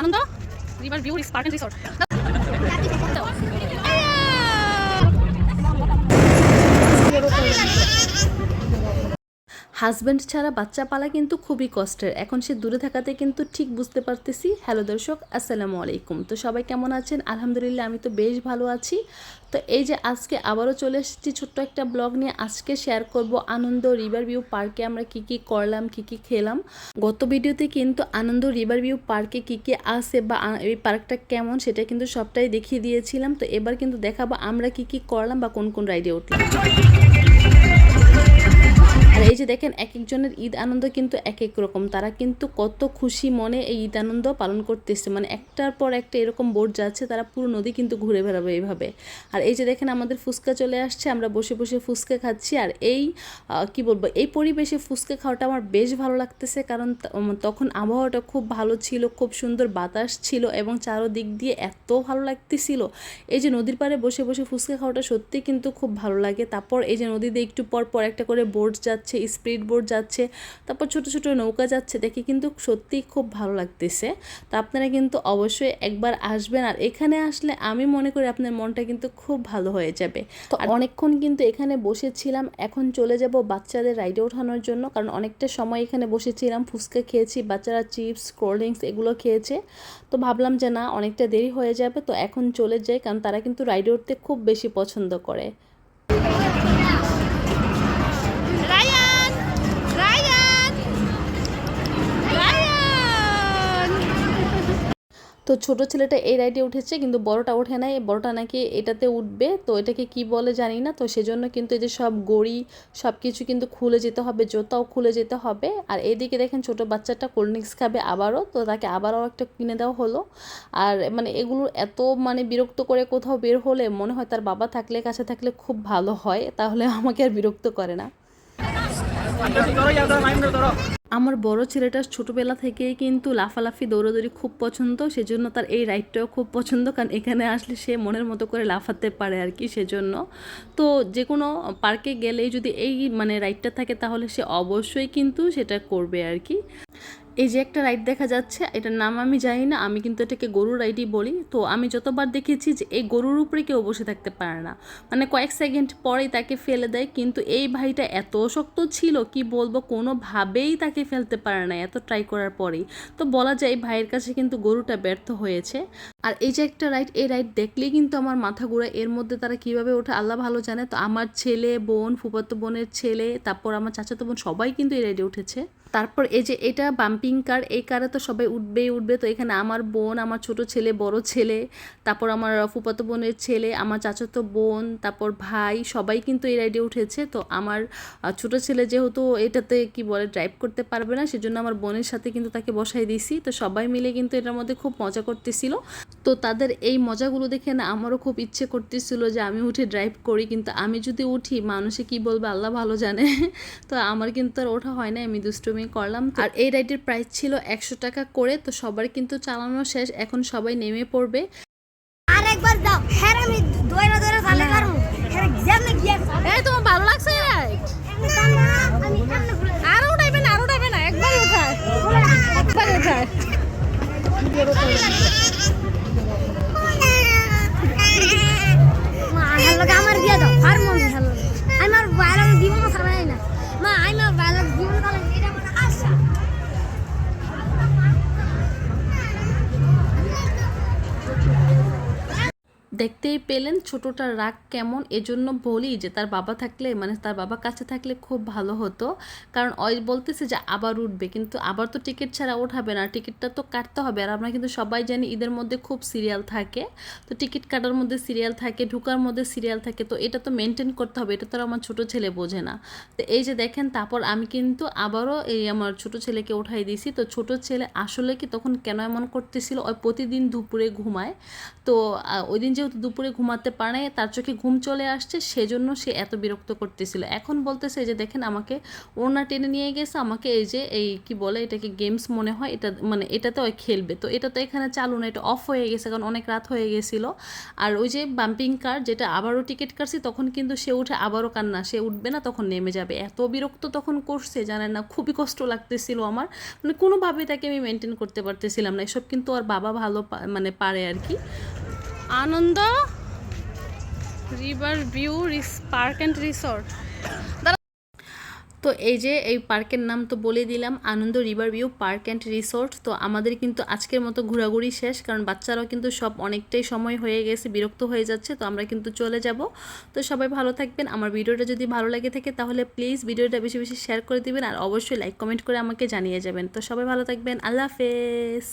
Anand? River view park and resort. Husband ছাড়া বাচ্চা পালা কিন্তু খুবই কষ্টের। এখন সে দূরে থাকাতে কিন্তু ঠিক বুঝতে পারতেছি। হ্যালো দর্শক, আসসালামু আলাইকুম। তো সবাই কেমন আছেন? আলহামদুলিল্লাহ, আমি তো বেশ ভালো আছি। তো এই যে আজকে আবারও চলে এসেছি ছোট্ট একটা ব্লগ নিয়ে। আজকে শেয়ার করব আনন্দ রিভার ভিউ পার্কে আমরা কি কি করলাম, কি কি খেলাম। গত ভিডিওতে কিন্তু আনন্দ রিভার ভিউ পার্কে কি কি আছে বা এই পার্কটা কেমন সেটা কিন্তু সবটাই দেখিয়ে দিয়েছিলাম। তো এবার কিন্তু দেখাবো আমরা কি কি করলাম বা কোন কোন রাইডে উঠলাম। আর এই যে দেখেন এক একজনের ঈদ আনন্দ কিন্তু এক এক রকম। তারা কিন্তু কত খুশি মনে এই ঈদ আনন্দ পালন করতেছে। মানে একটার পর একটা এরকম বোট যাচ্ছে, তারা পুরো নদী কিন্তু ঘুরে বেড়াবে এইভাবে। আর এই যে দেখেন, আমাদের ফুচকা চলে আসছে, আমরা বসে বসে ফুচকা খাচ্ছি। আর এই কি বলব, এই পরিবেশে ফুচকা খাওয়াটা আমার বেশ ভালো লাগতেছে। কারণ তখন আবহাওয়াটা খুব ভালো ছিল, খুব সুন্দর বাতাস ছিল এবং চারোদিক দিয়ে এত ভালো লাগতেছিল। এই যে নদীর পাড়ে বসে বসে ফুচকা খাওয়াটা সত্যি কিন্তু খুব ভালো লাগে। তারপর এই যে নদীতে একটু পর পর একটা করে বোট যাচ্ছে স্পিড বোট যাচ্ছে তারপর ছোট ছোট নৌকা যাচ্ছে দেখে কিন্তু সত্যিই খুব ভালো লাগতেছে। তো আপনারা কিন্তু অবশ্যই একবার আসবেন আর এখানে আসলে আমি মনে করি আপনার মনটা কিন্তু খুব ভালো হয়ে যাবে। তো অনেকক্ষণ কিন্তু এখানে বসেছিলাম এখন চলে যাব বাচ্চাদের রাইডে ওঠানোর জন্য কারণ অনেকটা সময় এখানে বসেছিলাম ফুচকা খেয়েছি বাচ্চারা চিপস কোল্ড ড্রিঙ্কস এগুলো খেয়েছে। তো ভাবলাম যে না অনেকটা দেরি হয়ে যাবে তো এখন চলে যাই কারণ তারা কিন্তু রাইডে উঠতে খুব বেশি পছন্দ করে। তো ছোট ছেলেটা এই রাইডে উঠেছে, কিন্তু বড়টা ওঠে নাই। বড়টা নাকি এটাতে উঠবে, তো এটাকে কি বলে জানি না। তো সেজন্য কিন্তু এই যে সব গড়ি, সব কিছু কিন্তু খুলে যেতে হবে, জোতাও খুলে যেতে হবে। আর এইদিকে দেখেন ছোট বাচ্চাটা কোল্ড ড্রিঙ্কস খাবে আবারও, তো তাকে আবারও একটা কিনে দেওয়া হলো। আর মানে এগুলো এত মানে বিরক্ত করে কোথাও বের হলে মনে হয় তার বাবা থাকলে, কাছে থাকলে খুব ভালো হয়, তাহলে আমাকে আর বিরক্ত করে না। আমার বড় ছেলেটার ছোটবেলা থেকেই কিন্তু লাফালাফি, দৌড়াদৌড়ি খুব পছন্দ, সেজন্য তার এই রাইডটাও খুব পছন্দ, কারণ এখানে আসলে সে মনের মতো করে লাফাতে পারে আর কি সেজন্য। তো যে কোনো পার্কে গেলেই যদি এই মানে রাইডটা থাকে, তাহলে সে অবশ্যই কিন্তু সেটা করবে আর কি। এই যে একটা রাইড দেখা যাচ্ছে, এটার নাম আমি জানি না, আমি কিন্তু এটাকে গরুর রাইডই বলি। তো আমি যতবার দেখেছি যে এই গরুর উপরে কেউ বসে থাকতে পারে না। মানে কয়েক সেকেন্ড পরেই তাকে ফেলে দেয়, কিন্তু এই ভাইটা এত শক্ত ছিল, কি বলব, কোনোভাবেই তাকে ফেলতে পারে না, এত ট্রাই করার পরেই। তো বলা যায় ভাইয়ের কাছে কিন্তু গরুটা ব্যর্থ হয়েছে। আর এই যে একটা রাইড এই রাইড দেখলেই কিন্তু আমার মাথা ঘুরায় এর মধ্যে তারা কীভাবে ওঠে আল্লাহ ভালো জানে। তো আমার ছেলে বোন, ফুফাতো বোনের ছেলে, তারপর আমার চাচাতো বোন, সবাই কিন্তু এই রাইডে উঠেছে। তারপর এই যে এটা বাম্পিং কার এই কারে তো সবাই উঠবেই উঠবে। তো এখানে আমার বোন, আমার ছোট ছেলে, বড় ছেলে, তারপর আমার ফুফাতো বোনের ছেলে, আমার চাচাতো বোন, তারপর ভাই, সবাই কিন্তু এই রাইডে উঠেছে। তো আমার ছোট ছেলে যেহেতু এটাতে কি বলে ড্রাইভ করতে পারবে না, সেজন্য আমার বোনের সাথে কিন্তু তাকে বসাই দিয়েছি। তো সবাই মিলে কিন্তু এটার মধ্যে খুব মজা করতেছিল। তো তাদের এই মজাগুলো দেখে না আমারও খুব ইচ্ছে করতেছিল যে আমি উঠে ড্রাইভ করি, কিন্তু আমি যদি উঠি মানুষে কি বলবে? আল্লাহ ভালো জানে। তো আমার কিন্তু আর ওঠা হয় না, আমি দুষ্টুমি করলাম। আর এই রাইডের প্রাইস ছিল একশো টাকা করে, তো সবার কিন্তু চালানো শেষ, এখন সবাই নেমে পড়বে। আরেকবার দাও হ্যাঁ আমি দয়রা দৌড়া দেখতেই পেলেন ছোটটার রাগ কেমন, এজন্য বলি যে তার বাবা থাকলে মানে তার বাবা কাছে থাকলে খুব ভালো হতো। কারণ ওই বলতেছে যে আবার উঠবে, কিন্তু আবার তো টিকিট ছাড়া ওঠাবে না, টিকিটটা তো কাটতে হবে। আর আমরা কিন্তু সবাই জানি ঈদের মধ্যে খুব সিরিয়াল থাকে। তো টিকিট কাটার মধ্যে সিরিয়াল থাকে, ঢুকার মধ্যে সিরিয়াল থাকে, তো এটা তো মেনটেন করতে হবে, এটা তো আমার ছোট ছেলে বোঝে না। তো এই যে দেখেন, তারপর আমি কিন্তু আবারও এই আমার ছোট ছেলেকে উঠাই দিয়েছি। তো ছোট ছেলে আসলে কি তখন কেন এমন করতেছিল? ওই প্রতিদিন দুপুরে ঘুমায়। তো ওই দিন যেহেতু যেহেতু দুপুরে ঘুমাতে পারে, তার চোখে ঘুম চলে আসছে, সেজন্য সে এত বিরক্ত করতেছিল। এখন বলতেছে যে দেখেন আমাকে ওনা টেনে নিয়ে গেছে, আমাকে এই যে এই কি বলে এটাকে গেমস মনে হয়, এটা মানে এটাতে ওই খেলবে। তো এটা তো এখানে চালু না, এটা অফ হয়ে গেছে কারণ অনেক রাত হয়ে গেছিল। আর ওই যে বাম্পিং কার যেটা আবারও টিকিট কাটছি, তখন কিন্তু সে উঠে আবারও কান্না, সে উঠবে না, তখন নেমে যাবে। এত বিরক্ত তখন করছে, জানেন না, খুবই কষ্ট লাগতেছিল আমার। মানে কোনোভাবেই তাকে আমি মেনটেন করতে পারতেছিলাম না, এসব কিন্তু আর বাবা ভালো মানে পারে আর কি। Anand river view park and resort তো এই যে এই পার্কের নাম তো বলে দিলাম, Anand river view park and resort তো আমাদের কিন্তু আজকের মতো ঘোরাঘুরি শেষ, কারণ বাচ্চারাও কিন্তু সব অনেকটাই সময় হয়ে গেছে, বিরক্ত হয়ে যাচ্ছে, তো আমরা কিন্তু চলে যাব। তো সবাই ভালো থাকবেন। আমার ভিডিওটা যদি ভালো লাগে থাকে, তাহলে প্লিজ ভিডিওটা বেশি বেশি শেয়ার করে দিবেন, আর অবশ্যই লাইক কমেন্ট করে আমাকে জানিয়ে যাবেন। তো সবাই ভালো থাকবেন। আল্লাহ হাফেজ।